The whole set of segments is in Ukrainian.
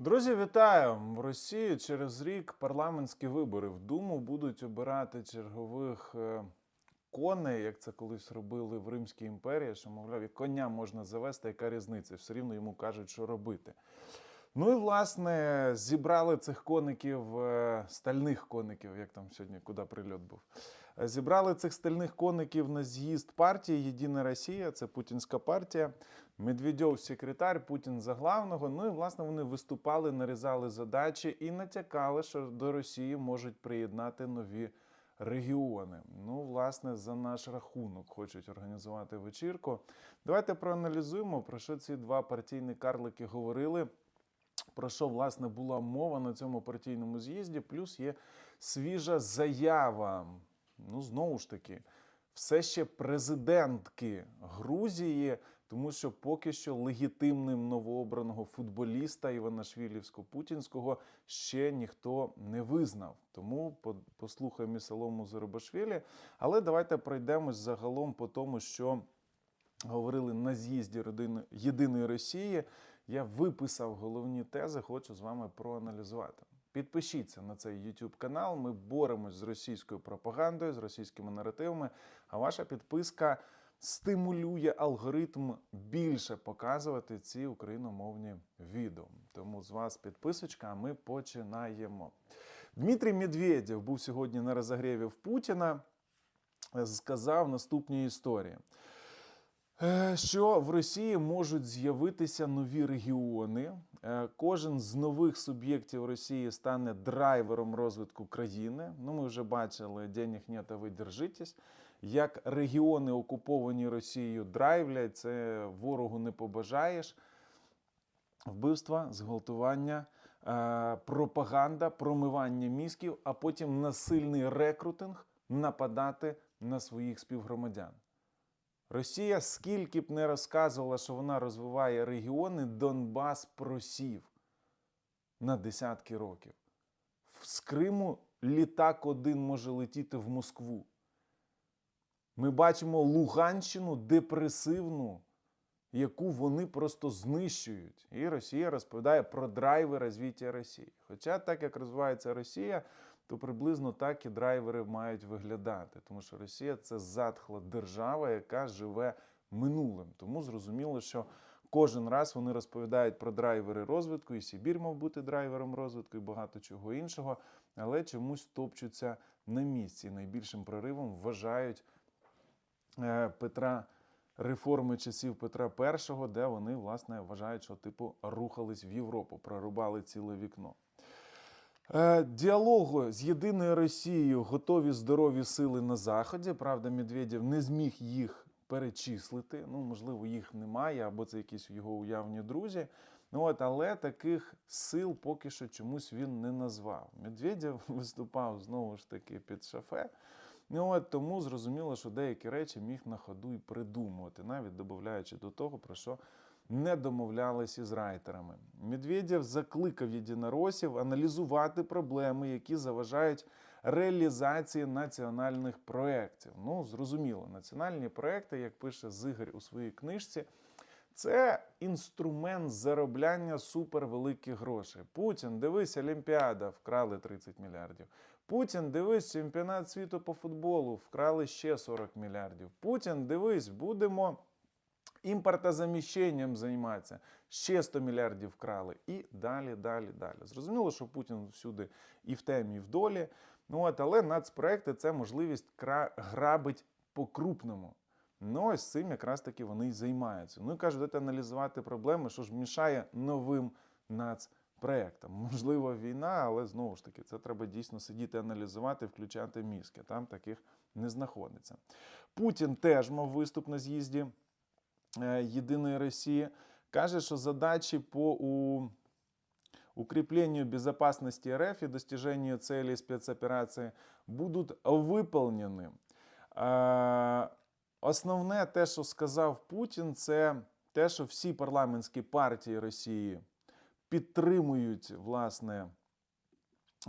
Друзі, вітаю! В Росії через рік парламентські вибори в Думу будуть обирати чергових е, коней, як це колись робили в Римській імперії, що, мовляв, і коня можна завести, яка різниця? Все рівно йому кажуть, що робити. Ну і власне зібрали цих коників, е, стальних коників, як там сьогодні, куди прильот був. Зібрали цих стальних коників на з'їзд партії Єдина Росія, це путінська партія. Медведєв секретар, Путін за главного. Ну і власне вони виступали, нарізали задачі і натякали, що до Росії можуть приєднати нові регіони. Ну, власне, за наш рахунок хочуть організувати вечірку. Давайте проаналізуємо, про що ці два партійні карлики говорили. Про що власне була мова на цьому партійному з'їзді? Плюс є свіжа заява. Ну, знову ж таки, все ще президентки Грузії, тому що поки що легітимним новообраного футболіста Іванашвілівсько-Путінського ще ніхто не визнав. Тому по- послухаємо Солому Зарубашвілі. Але давайте пройдемось загалом по тому, що говорили на з'їзді родини Єдиної Росії. Я виписав головні тези, хочу з вами проаналізувати. Підпишіться на цей YouTube канал. Ми боремось з російською пропагандою, з російськими наративами. А ваша підписка стимулює алгоритм більше показувати ці україномовні відео. Тому з вас підписочка, а ми починаємо. Дмитрій Медведєв був сьогодні на розогріві в Путіна. Сказав наступні історії. Е, що в Росії можуть з'явитися нові регіони. Е, Кожен з нових суб'єктів Росії стане драйвером розвитку країни. Ну, ми вже бачили денег нет, а держитесь. Як регіони, окуповані Росією, драйвлять, це ворогу не побажаєш. Вбивства, зґвалтування, е, пропаганда, промивання мізків, а потім насильний рекрутинг нападати на своїх співгромадян. Росія скільки б не розказувала, що вона розвиває регіони, Донбас просів на десятки років. З Криму літак один може летіти в Москву. Ми бачимо Луганщину депресивну, яку вони просто знищують. І Росія розповідає про драйви розвиття Росії. Хоча так як розвивається Росія, то приблизно так і драйвери мають виглядати, тому що Росія це затхла держава, яка живе минулим. Тому зрозуміло, що кожен раз вони розповідають про драйвери розвитку, і Сибір мав бути драйвером розвитку, і багато чого іншого, але чомусь топчуться на місці. Найбільшим проривом вважають е, Петра. Реформи часів Петра І, де вони власне вважають, що типу рухались в Європу, прорубали ціле вікно. Е, Діалогу з єдиною Росією готові здорові сили на заході. Правда, Медведєв не зміг їх перечислити. Ну, можливо, їх немає, або це якісь його уявні друзі. Ну от, але таких сил поки що чомусь він не назвав. Медведєв виступав знову ж таки під шафе. Ну от тому зрозуміло, що деякі речі міг на ходу і придумувати, навіть додаючи до того, про що не домовлялись із райтерами. Медведєв закликав єдиноросів аналізувати проблеми, які заважають реалізації національних проєктів. Ну, зрозуміло, національні проєкти, як пише Зигар у своїй книжці, це інструмент заробляння супервеликих грошей. Путін, дивись, Олімпіада, вкрали 30 мільярдів. Путін, дивись, чемпіонат світу по футболу, вкрали ще 40 мільярдів. Путін, дивись, будемо імпортозаміщенням займатися. Ще 100 мільярдів вкрали. І далі, далі, далі. Зрозуміло, що Путін всюди і в темі, і в долі. Ну от, але нацпроекти це можливість грабить по-крупному. Ну, ось цим якраз таки вони і займаються. Ну і кажуть, давайте аналізувати проблеми, що ж мішає новим нацпроектам. Можливо, війна, але знову ж таки, це треба дійсно сидіти, аналізувати, включати мізки. Там таких не знаходиться. Путін теж мав виступ на з'їзді Єдиної Росії. Каже, що задачі по у укреплению безопасности РФ и достижению целей спецоперации будуть виповнені. Е, Основне те, що сказав Путін, це те, що всі парламентські партії Росії підтримують власне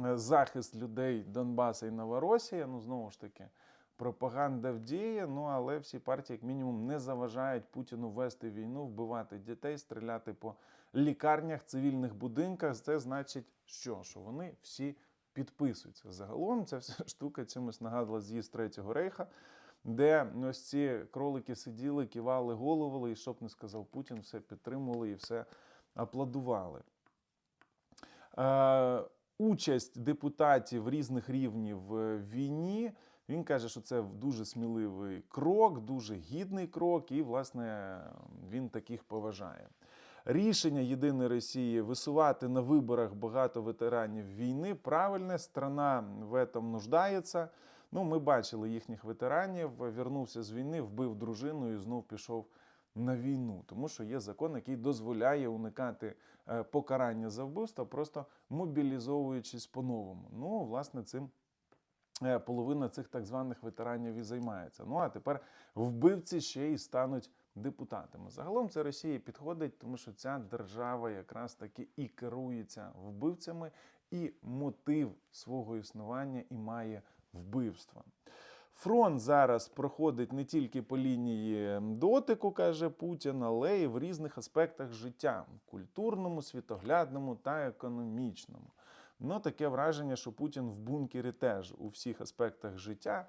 е, захист людей Донбаса і Новоросія. Ну, знову ж таки, пропаганда вдіє. Ну але всі партії, як мінімум, не заважають Путіну вести війну, вбивати дітей, стріляти по лікарнях, цивільних будинках. Це значить, що? Що вони всі підписуються. Загалом ця вся штука чимось нагадала з'їзд Третього рейха, де ось ці кролики сиділи, кивали, головили, і щоб не сказав Путін, все підтримували і все аплодували. Е, участь депутатів різних рівнів в війні. Він каже, що це дуже сміливий крок, дуже гідний крок, і, власне, він таких поважає. Рішення Єдиної Росії висувати на виборах багато ветеранів війни правильне, страна в этом нуждається. Ну, ми бачили їхніх ветеранів. Вернувся з війни, вбив дружину і знов пішов на війну, тому що є закон, який дозволяє уникати е, покарання за вбивство, просто мобілізовуючись по-новому. Ну, власне, цим половина цих так званих ветеранів і займається. Ну а тепер вбивці ще й стануть депутатами. Загалом це Росії підходить, тому що ця держава якраз таки і керується вбивцями, і мотив свого існування і має вбивства. Фронт зараз проходить не тільки по лінії дотику, каже Путін, але й в різних аспектах життя культурному, світоглядному та економічному. Ну, таке враження, що Путін в бункері теж у всіх аспектах життя,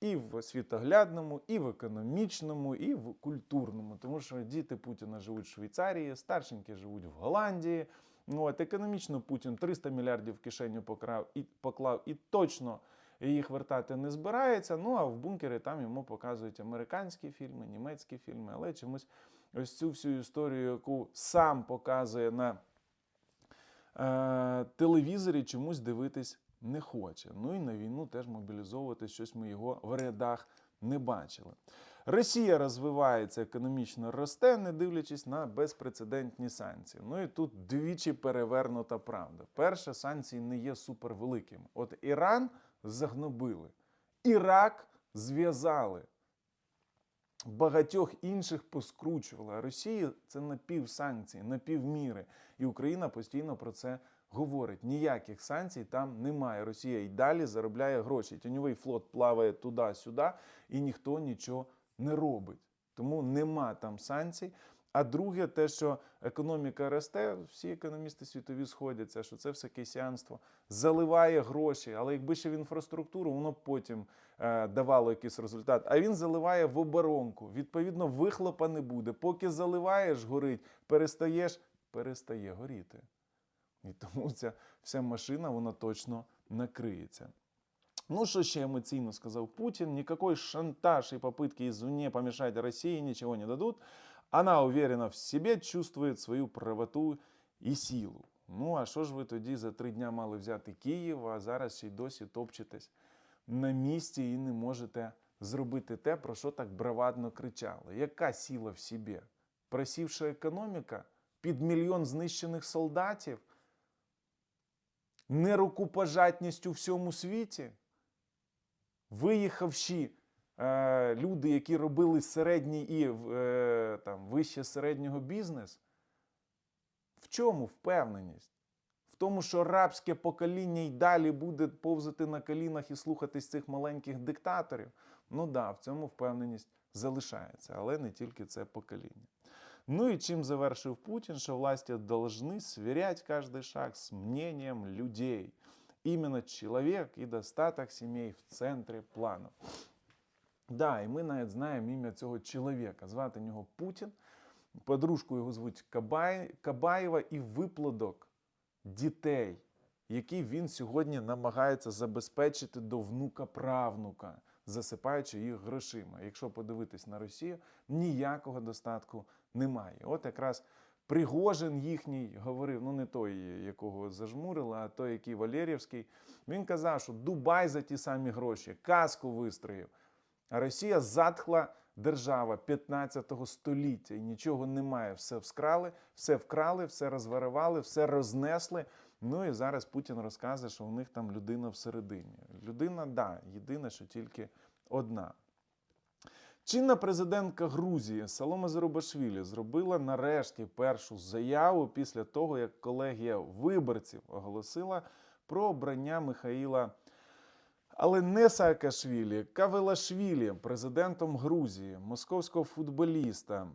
і в світоглядному, і в економічному, і в культурному. Тому що діти Путіна живуть в Швейцарії, старшенькі живуть в Голландії. Ну, от економічно Путін 300 мільярдів в кишеню покрав і поклав і точно їх вертати не збирається. Ну а в бункері там йому показують американські фільми, німецькі фільми, але чомусь ось цю всю історію, яку сам показує на телевізорі, чомусь дивитись не хоче. Ну і на війну теж мобілізовувати щось ми його в рядах не бачили. Росія розвивається, економічно росте, не дивлячись на безпрецедентні санкції. Ну і тут двічі перевернута правда. Перше, санкції не є супервеликими. От Іран загнобили, Ірак зв'язали, багатьох інших поскручували. А Росія це напівсанкції, напівміри. І Україна постійно про це говорить. Ніяких санкцій там немає. Росія і далі заробляє гроші. Тіньовий флот плаває туди-сюди, і ніхто нічого не робить. Тому нема там санкцій. А друге, те, що економіка росте, всі економісти світові сходяться, що це все кейсіанство заливає гроші, але якби ще в інфраструктуру, воно потім е, давало якийсь результат. А він заливає в оборонку. Відповідно, вихлопа не буде. Поки заливаєш, горить, перестаєш, перестає горіти. І тому ця вся машина вона точно накриється. Ну, что еще эмоционально сказал Путин, никакой шантаж и попытки извне помешать России ничего не дадут. Она уверена в себе, чувствует свою правоту і силу. Ну, а що ж ви тоді за три дня мали взяти Київ, а зараз ще й досі топчетесь на місці і не можете зробити те, про що так бравадно кричали? Яка сила в собі? Просівша економіка? Під мільйон знищених солдатів? Нерукопожатність у всьому світі? Виїхавші е, люди, які робили середній і е, там, вище середнього бізнес, в чому впевненість? В тому, що рабське покоління й далі буде повзати на колінах і слухатись цих маленьких диктаторів. Ну да, в цьому впевненість залишається, але не тільки це покоління. Ну і чим завершив Путін, що власті должны сверять каждый шаг с мнением людей. Именно человек и достаток семей в центрі плану. Да, і ми навіть знаємо ім'я цього чоловіка. Звати нього Путін. Подружку його звуть Кабай, Кабаєва і виплодок дітей, які він сьогодні намагається забезпечити до внука-правнука, засипаючи їх грошима. Якщо подивитись на Росію, ніякого достатку немає. От якраз Пригожин їхній говорив, ну не той, якого зажмурили, а той, який Валерівський. Він казав, що Дубай за ті самі гроші, казку вистроїв. А Росія затхла держава 15 століття і нічого немає. Все вскрали, все вкрали, все розварували, все рознесли. Ну і зараз Путін розказує, що у них там людина всередині. Людина, да, єдине, що тільки одна. Чинна президентка Грузії Салома Зарубашвілі зробила нарешті першу заяву після того, як колегія виборців оголосила про обрання Михаїла Але не Саакашвілі, Кавелашвілі, президентом Грузії, московського футболіста.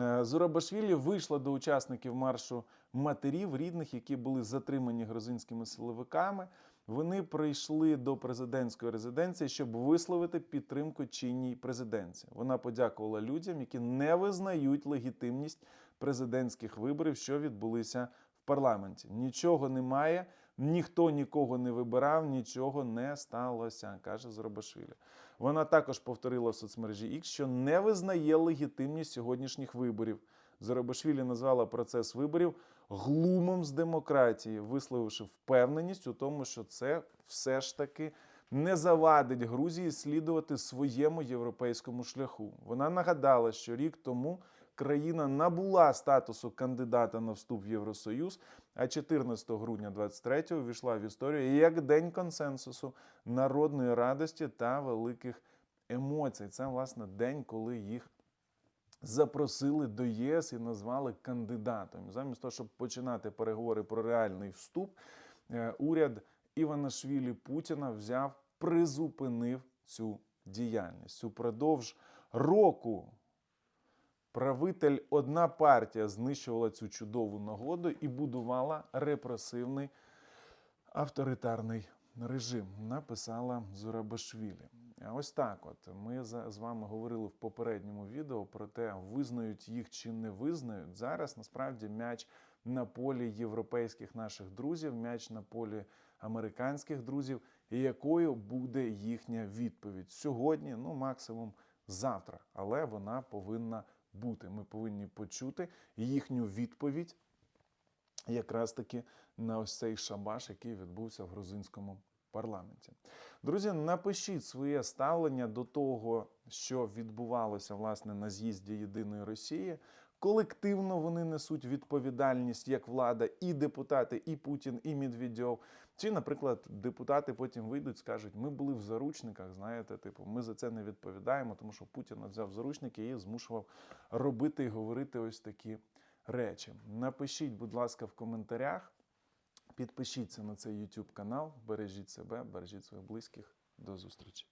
Е, Зурабашвілі вийшла до учасників маршу матерів рідних, які були затримані грузинськими силовиками. Вони прийшли до президентської резиденції, щоб висловити підтримку чинній президенції. Вона подякувала людям, які не визнають легітимність президентських виборів, що відбулися в парламенті. Нічого немає, ніхто нікого не вибирав, нічого не сталося, каже Зурабашвілі. Вона також повторила в соцмережі X, що не визнає легітимність сьогоднішніх виборів. Зарабашвілі назвала процес виборів глумом з демократії, висловивши впевненість у тому, що це все ж таки не завадить Грузії слідувати своєму європейському шляху. Вона нагадала, що рік тому країна набула статусу кандидата на вступ в Євросоюз, а 14 грудня 23-го увійшла в історію як день консенсусу, народної радості та великих емоцій. Це власне день, коли їх запросили до ЄС і назвали кандидатом. Замість того, щоб починати переговори про реальний вступ, е, уряд Іванашвілі Путіна взяв, призупинив цю діяльність. Упродовж року правитель одна партія знищувала цю чудову нагоду і будувала репресивний авторитарний режим, написала Зурабашвілі. Ось так, от ми з вами говорили в попередньому відео про те, визнають їх чи не визнають. Зараз насправді м'яч на полі європейських наших друзів, м'яч на полі американських друзів, і якою буде їхня відповідь сьогодні, ну максимум завтра, але вона повинна бути. Ми повинні почути їхню відповідь якраз таки на ось цей шабаш, який відбувся в грузинському парламенті. Друзі, напишіть своє ставлення до того, що відбувалося власне на з'їзді Єдиної Росії. Колективно вони несуть відповідальність як влада, і депутати, і Путін, і Медведєв. Чи, наприклад, депутати потім вийдуть, скажуть: ми були в заручниках, знаєте, типу, ми за це не відповідаємо, тому що Путін взяв заручники і змушував робити і говорити ось такі речі. Напишіть, будь ласка, в коментарях. Підпишіться на цей YouTube канал, бережіть себе, бережіть своїх близьких. До зустрічі.